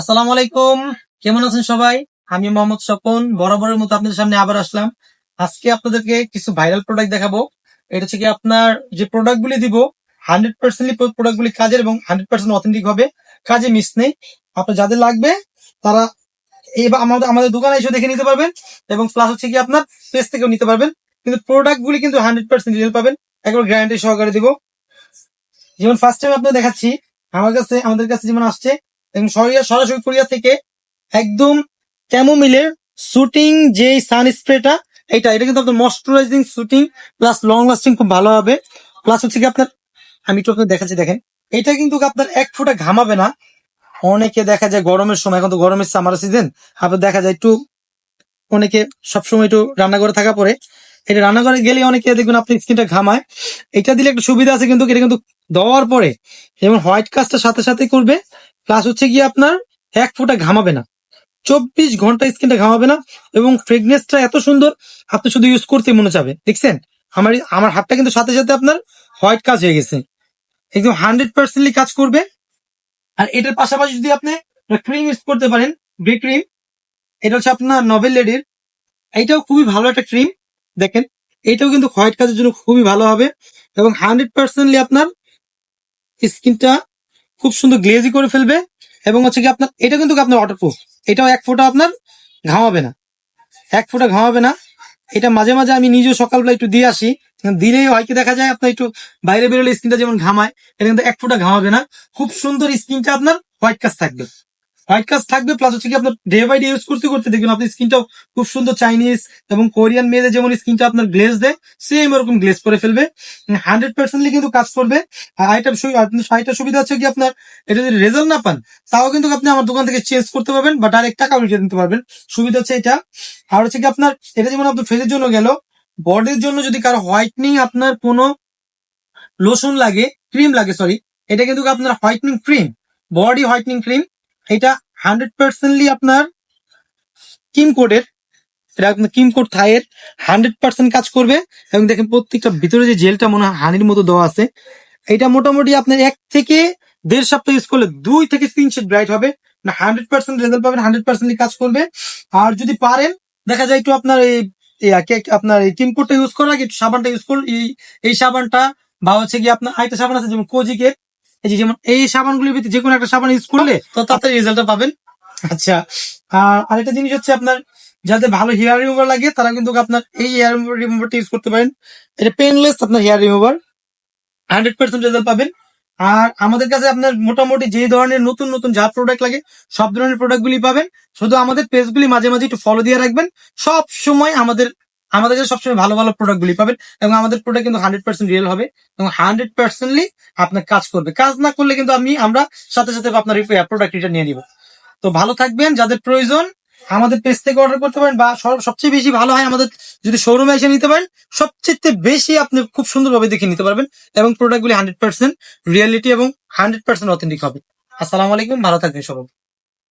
আসসালামু আলাইকুম। কেমন আছেন সবাই? আমি মোহাম্মদ স্বপন, বরাবরের মতো আপনাদের সামনে আবার আসলাম। আজকে আপনাদেরকে কিছু ভাইরাল প্রোডাক্ট দেখাবো। এটা হচ্ছে কি আপনার যে প্রোডাক্ট গুলি দিব হান্ড্রেড পার্সেন্টলি প্রোডাক্ট গুলি কাজের এবং হান্ড্রেড পার্সেন্ট অথেন্টিক হবে। কাজে মিস নেই। আপনার যাদের লাগবে, তারা বা আমাদের আমাদের দোকানে এসে দেখে নিতে পারবেন এবং প্লাস হচ্ছে কি আপনার পেজ থেকেও নিতে পারবেন। কিন্তু প্রোডাক্ট গুলি কিন্তু হান্ড্রেড পার্সেন্ট রিয়েল পাবেন। একবার গ্যারান্টি সহকারে দিব। যেমন ফার্স্ট টাইম আপনার দেখাচ্ছি, আমার কাছে, আমাদের কাছে যেমন আসছে এবং সরাসরি কোরিয়া থেকে একদম ক্যামোমিলের শুটিং যে সান স্প্রেটা এটা এটা কিন্তু আপনার moisturising soothing plus long lasting খুব ভালো হবে। প্লাস হচ্ছে কি আপনার, আমি একটু আপনাকে দেখাচ্ছি, দেখেন। এটা কিন্তু আপনার এক ফোঁটা ঘামাবে না। অনেকে দেখা যায় গরমের সময়, এখন তো গরমের সামার সিজন আপনার দেখা যায় একটু অনেকে সবসময় একটু রান্নাঘরে থাকা পরে, এটা রান্নাঘরে গেলে অনেকে দেখবেন আপনি স্কিনটা ঘামায়। এটা দিলে একটু সুবিধা আছে কিন্তু, এটা কিন্তু দেওয়ার পরে, যেমন হোয়াইট কাজটা সাথে সাথে করবে প্লাস হচ্ছে গিয়ে আপনার এক ফোঁটা ঘামাবে না। চব্বিশ ঘণ্টা স্কিনটা ঘামাবে না এবং ফ্রেগনেন্সটা এত সুন্দর, আপনি শুধু ইউজ করতে মনে চাবে। দেখছেন? আমার আমার হাতটা কিন্তু সাথে সাথে আপনার হোয়াইট কাজ হয়ে গেছে। একদম হান্ড্রেড পার্সেন্টলি কাজ করবে। আর এটার পাশাপাশি যদি আপনি ক্রিম ইউজ করতে পারেন গ্রে ক্রিম এটা হচ্ছে আপনার নভেল লেডির এইটাও খুবই ভালো একটা ক্রিম দেখেন, এটাও কিন্তু হোয়াইট কাজের জন্য খুবই ভালো হবে। এবং হান্ড্রেড পার্সেন্টলি আপনার স্কিনটা খুব সুন্দর গ্লেজি করে ফেলবে এবং হচ্ছে কি আপনার, এটা কিন্তু আপনার ওয়াটারপ্রুফ এটাও এক ফোঁটা আপনার ঘামাবে না। এক ফোঁটা ঘামাবে না। এটা মাঝে মাঝে আমি নিজেও সকালবেলা একটু দিয়ে আসি। দিলেই হয় কি দেখা যায়, আপনার একটু বাইরে বেরোলে স্কিনটা যেমন ঘামায়, এটা কিন্তু এক ফোঁটা ঘামাবে না। খুব সুন্দর স্কিনটা আপনার হোয়াইট কাজ থাকবে। হোয়াইট কাজ থাকবে প্লাস হচ্ছে কি আপনার ডে বাই ডে ইউজ করতে করতে দেখবেন আপনার স্কিনটাও খুব সুন্দর চাইনিজ এবং কোরিয়ান মেয়েদের যেমন স্কিনটা আপনার গ্লেজ দেয় সেম এরকম গ্লেজ করে ফেলবে। হান্ড্রেড পার্সেন্টলি কিন্তু কাজ করবে। আপনার আরেকটা সুবিধা হচ্ছে কি আপনার, এটা যদি রেজাল্ট না পান, তাও কিন্তু আপনি আমার দোকান থেকে চেঞ্জ করতে পারবেন বা ডাইরেক্ট টাকা উঠে নিতে পারবেন। সুবিধা হচ্ছে এটা। আর হচ্ছে কি আপনার, এটা যেমন আপনার ফেসের জন্য গেল বডির জন্য যদি কারও হোয়াইটনিং আপনার কোনো লোশন লাগে ক্রিম লাগে সরি এটা কিন্তু আপনার whitening cream body whitening cream এটা হান্ড্রেড পার্সেন্টলি আপনার কিম কোডের এটা আপনার কিম কোড থাইয়ের হান্ড্রেড পার্সেন্ট কাজ করবে। এবং দেখেন প্রত্যেকটা ভিতরে যে জেলটা মনে হয় হানির মতো দেওয়া আছে, এটা মোটামুটি আপনার এক থেকে দেড় সপ্তাহ ইউজ করলে দুই থেকে তিন শেড ব্রাইট হবে। না হান্ড্রেড পার্সেন্ট রেজাল্ট পাবেন হান্ড্রেড পার্সেন্টলি কাজ করবে। আর যদি পারেন, দেখা যায় একটু আপনার এই আপনার এই কিম কোডটা ইউজ করার আগে একটু সাবানটা ইউজ করুন। এই এই সাবানটা বা হচ্ছে কি আপনার আরেকটা সাবান আছে যেমন কোজিকের এই যে যেমন এই সাবানগুলির ভিতরে যে কোনো একটা সাবান ইউজ করলে তো তাড়াতাড়ি রেজাল্টটা পাবেন। আচ্ছা আর আরেকটা জিনিস হচ্ছে আপনার যাদের ভালো হেয়ার রিমুভার লাগে তারা কিন্তু আপনার এই হেয়ার রিমুভারটা ইউজ করতে পারেন। এটা পেনলেস আপনার hair remover hundred percent result পাবেন। আর আমাদের কাছে আপনার মোটামুটি যে ধরনের নতুন নতুন যা প্রোডাক্ট লাগে সব ধরনের প্রোডাক্ট গুলি পাবেন। শুধু আমাদের পেজগুলি মাঝে মাঝে একটু ফলো দিয়ে রাখবেন। সব সময় আমাদের আমাদের কাছে সবসময় ভালো ভালো প্রোডাক্ট গুলি পাবেন এবং আমাদের প্রোডাক্ট কিন্তু হান্ড্রেড পার্সেন্ট রিয়েল হবে এবং হান্ড্রেড পার্সেন্টলি আপনার কাজ করবে। কাজ না করলে কিন্তু আমি, আমরা সাথে সাথে আপনার প্রোডাক্ট রিটার্ন নিয়ে নিব। তো ভালো থাকবেন, যাদের প্রয়োজন আমাদের পেজ থেকে অর্ডার করতে পারেন বা সবচেয়ে বেশি ভালো হয় আমাদের যদি শোরুমে এসে নিতে পারেন, সবচেয়ে বেশি আপনি খুব সুন্দরভাবে দেখে নিতে পারবেন এবং প্রোডাক্টগুলি হান্ড্রেড পার্সেন্ট রিয়েলিটি এবং হান্ড্রেড পার্সেন্ট অথেন্টিক হবে। আসসালামু আলাইকুম, ভালো থাকবেন সবাই।